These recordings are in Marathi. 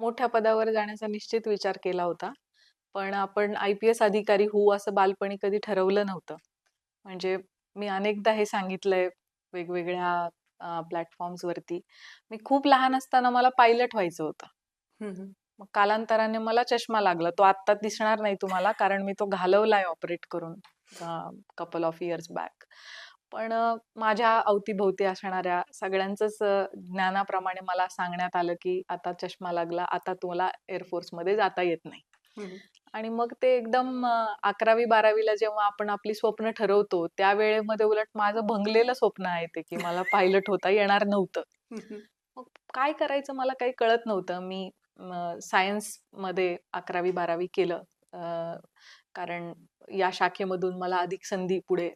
मोठ्या पदावर जाण्याचा निश्चित विचार केला होता. पण आपण आय-पी-एस अधिकारी होऊ असं बालपणी कधी ठरवलं नव्हतं. म्हणजे मी अनेकदा हे सांगितलंय वेगवेगळ्या प्लॅटफॉर्म्सवरती. मी खूप लहान असताना मला पायलट व्हायचं होतं. मग कालांतराने मला चष्मा लागला. तो आत्ता दिसणार नाही तुम्हाला कारण मी तो घालवलाय ऑपरेट करून कपल ऑफ इयर्स बॅक. पण माझ्या अवती-भोवती असणाऱ्या सगळ्यांचंच ज्ञानाप्रमाणे मला सांगण्यात आलं, की आता चष्मा लागला, आता तुला एअर फोर्समध्ये जाता येत नाही. आणि मग ते एकदम अ, 11वी-12वी ला जेव्हा आपण आपली स्वप्न ठरवतो, त्या वेळेमध्ये उलट माझं भंगलेलं स्वप्न आहे ते, की मला पायलट होता येणार नव्हतं. मग काय करायचं मला काही कळत नव्हतं. मी अ, सायन्समध्ये 11वी-12वी केलं. अ, कारण या शाखेमधून मला अधिक संधी पुढे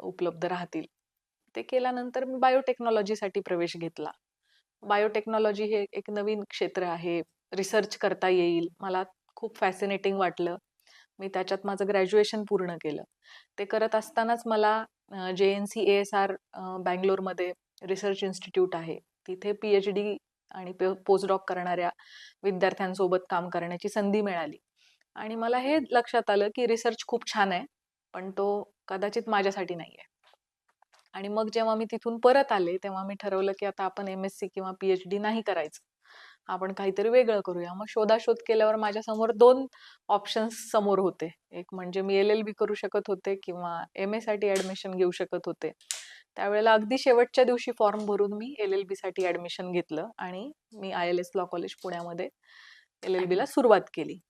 उपलब्ध राहतील. ते केल्यानंतर मी बायोटेक्नॉलॉजीसाठी प्रवेश घेतला. बायोटेक्नॉलॉजी हे एक नवीन क्षेत्र आहे. रिसर्च करता येईल. मला खूप फॅसिनेटिंग वाटलं. मी त्याच्यात माझं ग्रॅज्युएशन पूर्ण केलं. ते करत असतानाच मला जे-एन-सी ए-एस-आर बँगलोरमध्ये रिसर्च इन्स्टिट्यूट आहे. तिथे पी-एच-डी आणि प पोस्टडॉक करणाऱ्या विद्यार्थ्यांसोबत काम करण्याची संधी मिळाली. आणि मला हे लक्षात आलं, की रिसर्च खूप छान आहे. पण तो कदाचित माझ्यासाठी नाहीये. आणि मग जेव्हा मी तिथून परत आले, तेव्हा मी ठरवलं, की आता आपण एम-एस-सी किंवा पी-एच-डी नाही करायचं. आपण काहीतरी वेगळं करूया. मग शोधाशोध केल्यावर माझ्यासमोर 2 ऑप्शन्स समोर होते. एक म्हणजे मी एल-एल-बी करू शकत होते किंवा एम-ए-साठी ॲडमिशन घेऊ शकत होते. त्यावेळेला अगदी शेवटच्या दिवशी फॉर्म भरून मी एल-एल-बीसाठी ॲडमिशन घेतलं आणि मी आय-एल-एस लॉ कॉलेज पुण्यामध्ये एल-एल-बीला सुरुवात केली.